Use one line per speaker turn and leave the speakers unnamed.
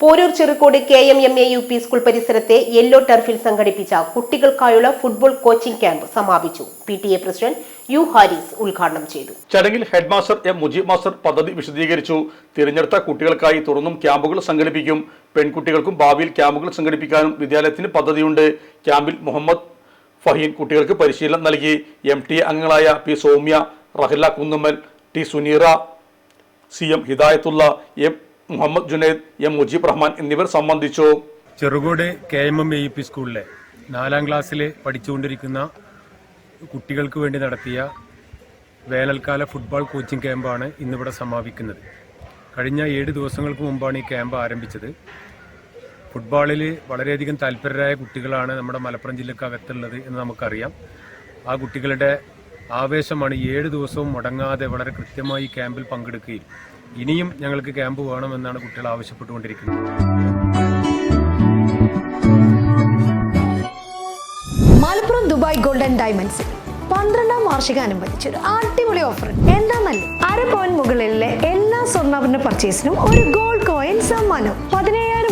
Porur Cherukode K M M A U P school പരിസരത്തെ yellow ടർഫിൽ സംഘടിപ്പിച്ച കുട്ടികൾക്കായുള്ള ഫുട്ബോൾ കോച്ചിംഗ് ക്യാമ്പ് സമാപിച്ചു. P T A president U Haris ഉദ്ഘാടനം ചെയ്തു.
ചടങ്ങിൽ head master M Mujeeb master പദ്ധതി വിശദീകരിച്ചു. തിരഞ്ഞെടുത്ത കുട്ടികൾക്കായി തുടർന്നും ക്യാമ്പുകൾ സംഘടിപ്പിക്കും. പെൺകുട്ടികൾക്കും ഭാവിയിൽ ക്യാമ്പുകൾ സംഘടിപ്പിക്കാനും വിദ്യാലയത്തിന് പദ്ധതിയുണ്ട്. ക്യാമ്പിൽ മുഹമ്മദ് ഫഹീൻ കുട്ടികൾക്ക് പരിശീലനം നൽകി. എം ടി അംഗങ്ങളായ P Soumya Rahla Kunnummal T Suneera C M Hidayathulla M Muhammad Junaid M Mujeeb Rahman എന്നിവർ സംബന്ധിച്ചു.
Cherukode K M M A P സ്കൂളിലെ നാലാം ക്ലാസ്സിലെ പഠിച്ചുകൊണ്ടിരിക്കുന്ന കുട്ടികൾക്ക് വേണ്ടി നടത്തിയ വേനൽക്കാല ഫുട്ബോൾ കോച്ചിങ് ക്യാമ്പാണ് ഇന്നിവിടെ സമാപിക്കുന്നത്. കഴിഞ്ഞ ഏഴ് ദിവസങ്ങൾക്ക് മുമ്പാണ് ഈ ക്യാമ്പ് ആരംഭിച്ചത്. ഫുട്ബോളിൽ വളരെയധികം താല്പര്യരായ കുട്ടികളാണ് നമ്മുടെ മലപ്പുറം ജില്ലക്കകത്തുള്ളത് എന്ന് നമുക്കറിയാം. ആ കുട്ടികളുടെ ആവേശമാണ് ഏഴ് ദിവസവും മുടങ്ങാതെ വളരെ കൃത്യമായി ക്യാമ്പിൽ പങ്കെടുക്കുകയും ഇനിയും ഞങ്ങൾക്ക് ക്യാമ്പ് വേണമെന്നാണ് കുട്ടികൾ ആവശ്യപ്പെട്ടുകൊണ്ടിരിക്കുന്നത്.
മലപ്പുറം ദുബായ് ഗോൾഡൻ ഡയമണ്ട്സ് പന്ത്രണ്ടാം വാർഷികാനുബന്ധിച്ച് ഒരു അടിപൊളി ഓഫർ എന്താണെന്നല്ലേ അര പോയിന്റ് മുകളിലെ എല്ലാ സ്വർണാഭരണ പർച്ചേസിനും ഒരു ഗോൾഡ് കോയിൻ സമ്മാനം. പതിനയ്യായിരം